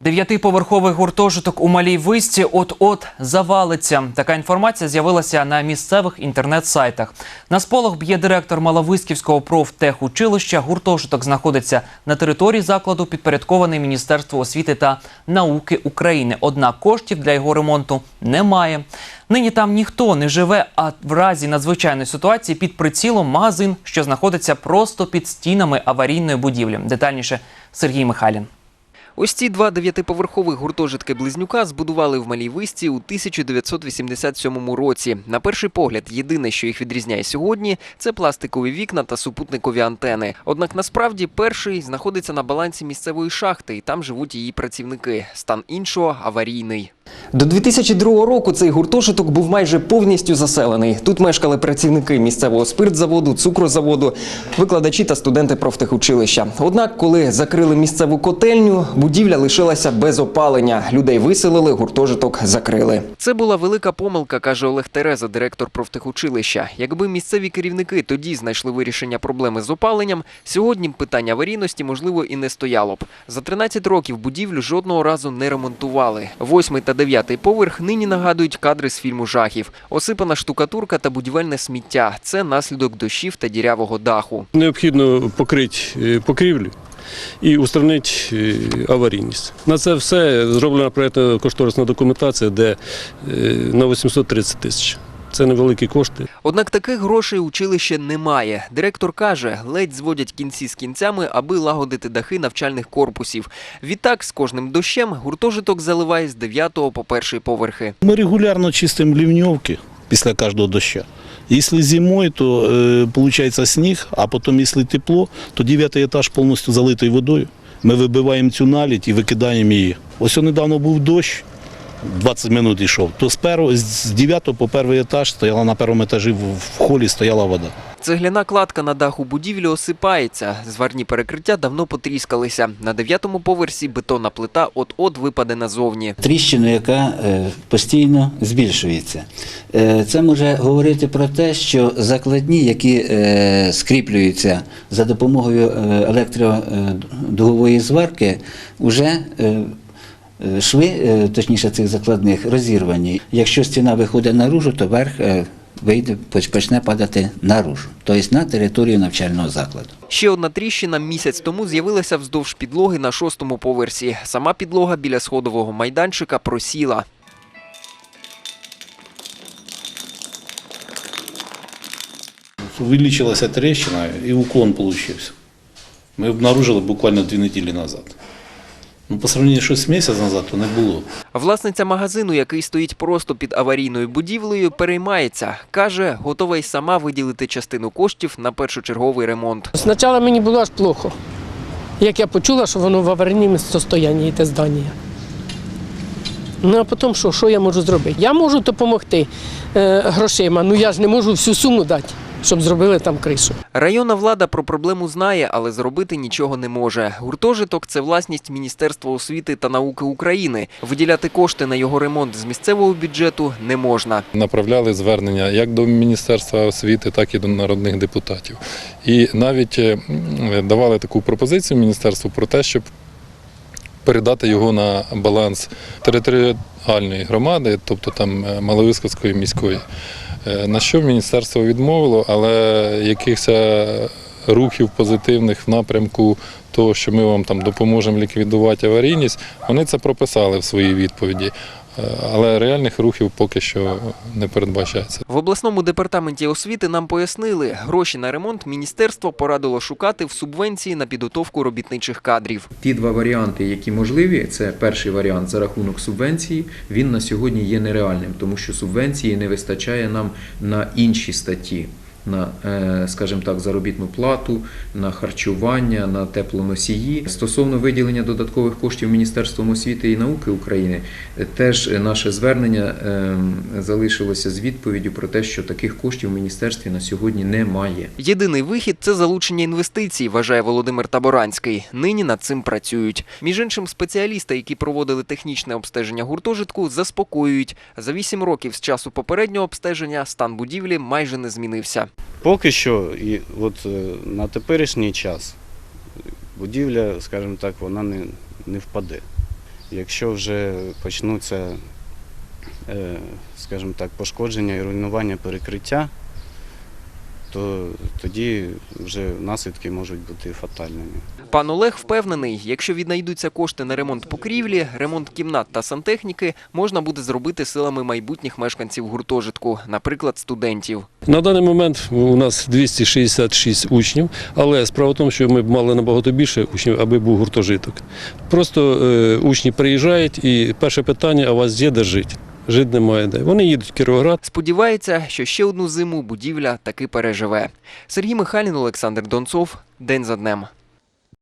Дев'ятиповерховий гуртожиток у малій висці от-от завалиться. Така інформація з'явилася на місцевих інтернет-сайтах. На сполох б'є директор Маловиськівського профтехучилища. Гуртожиток знаходиться на території закладу, підпорядкований Міністерству освіти та науки України. Однак коштів для його ремонту немає. Нині там ніхто не живе, а в разі надзвичайної ситуації під прицілом магазин, що знаходиться просто під стінами аварійної будівлі. Детальніше Сергій Михайлін. Ось ці два дев'ятиповерхових гуртожитки близнюка збудували в Малій Висті у 1987 році. На перший погляд, єдине, що їх відрізняє сьогодні, це пластикові вікна та супутникові антени. Однак насправді перший знаходиться на балансі місцевої шахти, і там живуть її працівники. Стан іншого аварійний. До 2002 року цей гуртожиток був майже повністю заселений. Тут мешкали працівники місцевого спиртзаводу, цукрозаводу, викладачі та студенти профтехучилища. Однак, коли закрили місцеву котельню, будівля лишилася без опалення. Людей виселили, гуртожиток закрили. Це була велика помилка, каже Олег Тереза, директор профтехучилища. Якби місцеві керівники тоді знайшли вирішення проблеми з опаленням, сьогодні питання аварійності можливо і не стояло б. За 13 років будівлю жодного разу не ремонтували. Восьмий та дев'ятий поверх нині нагадують кадри з фільму жахів. Осипана штукатурка та будівельне сміття це наслідок дощів та дірявого даху. Необхідно покрити е, покрівлю і устранити е, аварійність. На це все зроблена проєктно-кошторисна документація, де е, на 830 тисяч. Це невеликі кошти. Однак таких грошей училище немає. Директор каже, ледь зводять кінці з кінцями, аби лагодити дахи навчальних корпусів. Відтак, з кожним дощем гуртожиток заливає з 9 по перший поверхи. Мы регулярно чистим ливневки після кожного доща. Если зимой, то э, получается снег, а потом, если тепло, то дев'ятий етаж повністю залитий водою. Ми вибиваємо цю налідь і викидаємо її. Ось недавно був дощ, 20 минут йшов, то з, першого, з 9 по перший етаж стояла на першому етажі в, холі стояла вода. Цегляна кладка на даху будівлі осипається. Зварні перекриття давно потріскалися. На дев'ятому поверсі бетонна плита от-от випаде назовні. тріщину, яка е, постійно збільшується. Е, Це може говорити про те, що закладні, які е, скріплюються за допомогою електродугової зварки, вже шви, е, точніше цих закладних, розірвані. Якщо стіна виходить наружу, то верх е, вийде, почне падати наружу, тобто на територію навчального закладу. Ще одна тріщина місяць тому з'явилася вздовж підлоги на шостому поверсі. Сама підлога біля сходового майданчика просіла. Увеличилася трещина і уклон получився. Ми обнаружили буквально дві неділі назад. Ну, по сравнению що з місяць назад, то не було. Власниця магазину, який стоїть просто під аварійною будівлею, переймається. Каже, готова й сама виділити частину коштів на першочерговий ремонт. Спочатку мені було аж плохо, як я почула, що воно в аварійному стані, те здання. Ну а потім що, що я можу зробити? Я можу допомогти е, грошима, ну я ж не можу всю суму дати, щоб зробили там кришу. Районна влада про проблему знає, але зробити нічого не може. Гуртожиток це власність Міністерства освіти та науки України. Виділяти кошти на його ремонт з місцевого бюджету не можна. направляли звернення як до Міністерства освіти, так і до народних депутатів. І навіть е, давали таку пропозицію міністерству про те, щоб передати його на баланс територіальної громади, тобто там е, Маловисковської міської. Е, На що міністерство відмовило, але якихось е, рухів позитивних в напрямку того, що ми вам там допоможемо ліквідувати аварійність, вони це прописали в своїй відповіді. Е, Але реальних рухів поки що не передбачається. В обласному департаменті освіти нам пояснили, гроші на ремонт міністерство порадило шукати в субвенції на підготовку робітничих кадрів. Ті два варіанти, які можливі, це перший варіант за рахунок субвенції. Він на сьогодні є нереальним, тому що субвенції не вистачає нам на інші статті. На, е, скажімо так, заробітну плату, на харчування, на теплоносії. Стосовно виділення додаткових коштів Міністерством освіти і науки України, е, теж наше звернення е, залишилося з відповіддю про те, що таких коштів в міністерстві на сьогодні немає. Єдиний вихід це залучення інвестицій, вважає Володимир Таборанський. Нині над цим працюють. Між іншим, спеціалісти, які проводили технічне обстеження гуртожитку, заспокоюють. За вісім років з часу попереднього обстеження стан будівлі майже не змінився. Поки що, і от е, на теперішній час будівля, скажімо так, вона не, не впаде. якщо вже почнуться, е, скажімо так, пошкодження і руйнування перекриття, то тоді вже наслідки можуть бути фатальними. Пан Олег впевнений, якщо віднайдуться кошти на ремонт покрівлі, ремонт кімнат та сантехніки, можна буде зробити силами майбутніх мешканців гуртожитку, наприклад, студентів. На даний момент у нас 266 учнів, але справа в тому, що ми б мали набагато більше учнів, аби був гуртожиток. Просто е, учні приїжджають і перше питання, а у вас є де жити? Жити немає де. Вони їдуть в Кіровоград, Сподівається, що ще одну зиму будівля таки переживе. Сергій Михайлін, Олександр Донцов. День за днем.